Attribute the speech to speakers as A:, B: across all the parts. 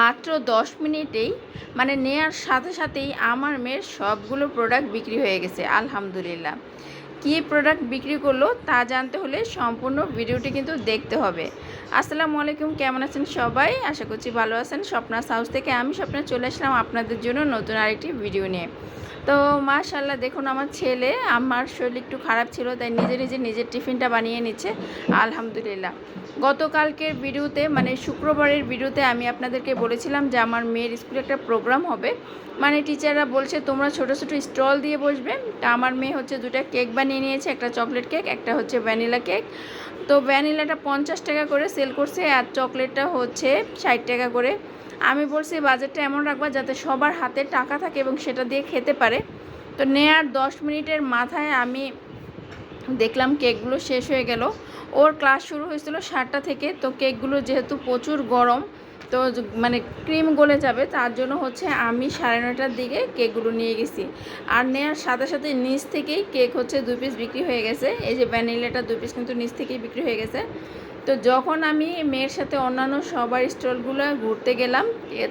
A: মাত্র দশ মিনিটেই মানে নেয়ার সাথে সাথেই আমার মেয়ের সবগুলো প্রোডাক্ট বিক্রি হয়ে গেছে, আলহামদুলিল্লাহ। কী প্রোডাক্ট বিক্রি করল তা জানতে হলে সম্পূর্ণ ভিডিওটি কিন্তু দেখতে হবে। আসসালামু আলাইকুম, কেমন আছেন সবাই? আশা করছি ভালো আছেন। স্বপ্নাস হাউস থেকে আমি স্বপ্নে চলে আসলাম আপনাদের জন্য নতুন আরেকটি ভিডিও নিয়ে। তো মাশাল্লাহ দেখুন আমার ছেলে, আমার শরীর একটু খারাপ ছিল, তাই নিজে নিজে নিজের টিফিনটা বানিয়ে নিচ্ছে। আলহামদুলিল্লাহ। গতকালকের ভিডিওতে মানে শুক্রবারের ভিডিওতে আমি আপনাদেরকে বলেছিলাম যে আমার মেয়ের স্কুলে একটা প্রোগ্রাম হবে। মানে টিচাররা বলছে, তোমরা ছোট ছোট স্টল দিয়ে বসবে। তা আমার মেয়ে হচ্ছে দুটা কেক বানিয়ে নিয়েছে, একটা চকলেট কেক, একটা হচ্ছে ভ্যানিলা কেক। তো ভ্যানিলাটা পঞ্চাশ টাকা করে সেল করছে আর চকলেটটা হচ্ছে ষাট টাকা করে। আমি বলছি, বাজেটটা এমন রাখবা যাতে সবার হাতে টাকা থাকে এবং সেটা দিয়ে খেতে পারে। তো নেয়ার দশ মিনিটের মাথায় আমি দেখলাম কেকগুলো শেষ হয়ে গেল। ওর ক্লাস শুরু হয়েছিল সাতটা থেকে। তো কেকগুলো যেহেতু প্রচুর গরম, তো মানে ক্রিম গলে যাবে, তার জন্য হচ্ছে আমি সাড়ে নয়টার দিকে কেকগুলো নিয়ে গেছি। আর নেওয়ার সাথে সাথে নিচ থেকেই কেক হচ্ছে দু পিস বিক্রি হয়ে গেছে। এই যে ভ্যানিলাটা দু পিস কিন্তু নিচ থেকেই বিক্রি হয়ে গেছে। তো যখন আমি মেয়ের সাথে অন্যান্য সবার স্টলগুলো ঘুরতে গেলাম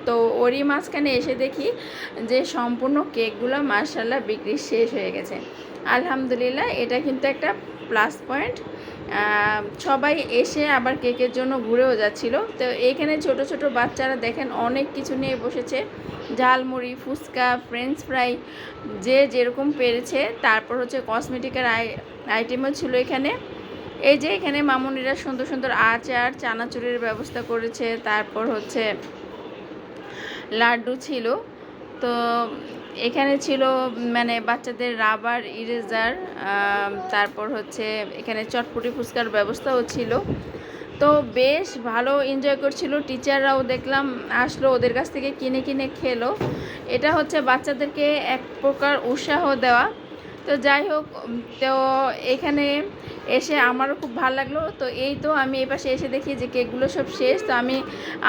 A: তো ওরই মাঝখানে এসে দেখি যে সম্পূর্ণ কেকগুলো মার্শাল্লাহ বিক্রি শেষ হয়ে গেছে। আলহামদুলিল্লাহ, এটা কিন্তু একটা প্লাস পয়েন্ট সবাই এসে আবার কেকের জন্য ঘুরেও যাচ্ছিল। তো এখানে ছোট ছোট বাচ্চারা দেখেন অনেক কিছু নিয়ে বসেছে। ঝালমুড়ি, ফুচকা ফ্রেঞ্চ ফ্রাই যে যেরকম পেরেছে। তারপর হচ্ছে কসমেটিকের আই আইটেমও ছিল এখানে। এই যে এখানে মামুনিরা সুন্দর সুন্দর আচার, চানাচুরের ব্যবস্থা করেছে, তারপর হচ্ছে লাড্ডু ছিল। তো এখানে ছিল মানে বাচ্চাদের রাবার, ইরেজার তারপর হচ্ছে এখানে চটপটি ফুচকার ব্যবস্থাও ছিল। তো বেশ ভালো এনজয় করছিল। টিচাররাও দেখলাম, আসলো ওদের কাছ থেকে কিনে কিনে খেলো। এটা হচ্ছে বাচ্চাদেরকে এক প্রকার উৎসাহ দেওয়া। তো যাই হোক, তো এখানে এসে আমারও খুব ভালো লাগল। তো এই তো আমি এই পাশে এসে দেখি যে কেকগুলো সব শেষ। তো আমি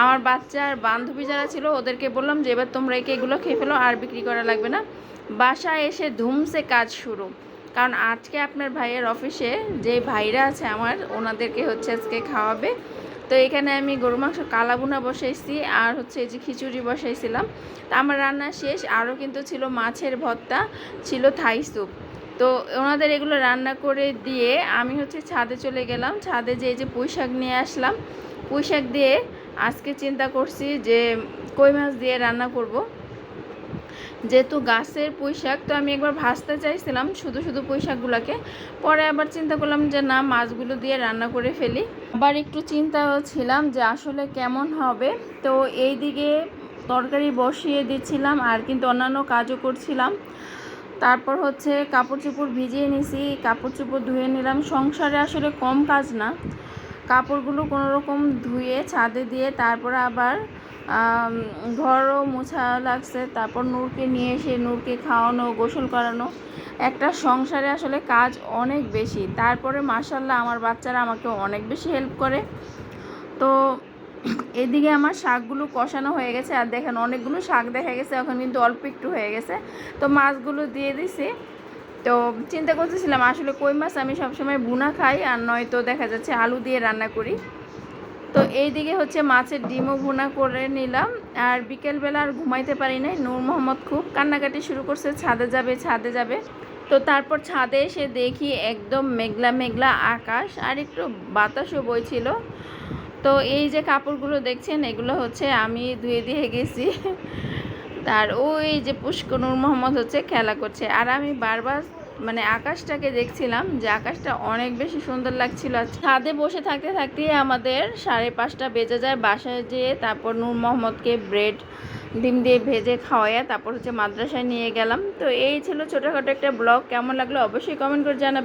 A: আমার বাচ্চার বান্ধবী যারা ছিল, ওদেরকে বললাম যে এবার তোমরা এই কেকগুলো খেয়ে ফেলো আর বিক্রি করা লাগবে না। বাসায় এসে ধুমসে কাজ শুরু। কারণ আজকে আপনার ভাইয়ের অফিসে যে ভাইরা আছে আমার, ওনাদেরকে হচ্ছে আজকে খাওয়াবে। তো এখানে আমি গরু মাংস কালাবুনা বসাইছি আর হচ্ছে এই যে খিচুড়ি বসাইছিলাম। তা আমার রান্না শেষ। আরও কিন্তু ছিল মাছের ভর্তা, ছিল থাই স্যুপ। তো ওনাদের এগুলো রান্না করে দিয়ে আমি হচ্ছে ছাদে চলে গেলাম। ছাদে যে এই যে পুঁই শাক নিয়ে আসলাম। পুঁই শাক দিয়ে আজকে চিন্তা করছি যে কই মাছ দিয়ে রান্না করব। যেহেতু গাছের পুঁই শাক তো আমি একবার ভাজতে চাইছিলাম শুধু শুধু পুঁই শাকগুলোকে পরে আবার চিন্তা করলাম যে না, মাছগুলো দিয়ে রান্না করে ফেলি। আবার একটু চিন্তাও ছিলাম যে আসলে কেমন হবে। তো এই দিকে তরকারি বসিয়ে দিচ্ছিলাম আর কিন্তু অন্যান্য কাজও করছিলাম। তারপর হচ্ছে কাপড় চোপড় ভিজিয়ে নিছি কাপড় চোপড় ধুয়ে নিলাম। সংসারে আসলে কম কাজ না। কাপড়গুলো কোনো রকম ধুয়ে ছাদে দিয়ে তারপর আবার ঘরও মোছা লাগছে। তারপর নূরকে নিয়ে এসে নূরকে খাওয়ানো, গোসল করানো। একটা সংসারে আসলে কাজ অনেক বেশি। তারপরে মাসাল্লাহ আমার বাচ্চারা আমাকে অনেক বেশি হেল্প করে। তো এদিকে আমার শাকগুলো কষানো হয়ে গেছে, আর দেখেন অনেকগুলো শাক দেখা গেছে, এখন কিন্তু অল্প একটু হয়ে গেছে। তো মাছগুলো দিয়ে দিছি। তো চিন্তা করতেছিলাম আসলে কই মাছ, আমি সবসময় বুনা খাই, আর নয়তো দেখা যাচ্ছে আলু দিয়ে রান্না করি। তো এই দিকে হচ্ছে মাছের ডিমও ভুনা করে নিলাম, আর বিকেলবেলা আর ঘুমাইতে পারি নাই। নূর মোহাম্মদ খুব কান্নাকাটি শুরু করছে, ছাদে যাবে ছাদে যাবে। তো তারপর ছাদে এসে দেখি একদম মেঘলা মেঘলা আকাশ, আর একটু বাতাসও বইছিল। তো এই যে কাপড়গুলো দেখছেন, এগুলো হচ্ছে আমি ধুয়ে দিয়ে গেছি। তার ওই যে পুষ্কনুর মোহাম্মদ হচ্ছে খেলা করছে। আর আমি বারবার মানে আকাশটাকে দেখছিলাম যে আকাশটা অনেক বেশি সুন্দর লাগছিল। ছাদে বসে থাকতে থাকতে আমাদের সাড়ে পাঁচটা বেজে যায়। বাসায় যেয়ে তারপর নূর মোহাম্মদকে ব্রেড, ডিম দিয়ে ভেজে খাওয়াইয়া তারপর হচ্ছে মাদ্রাসায় নিয়ে গেলাম। তো এই ছিল ছোটোখাটো একটা ব্লগ। কেমন লাগল অবশ্যই কমেন্ট করে জানাবেন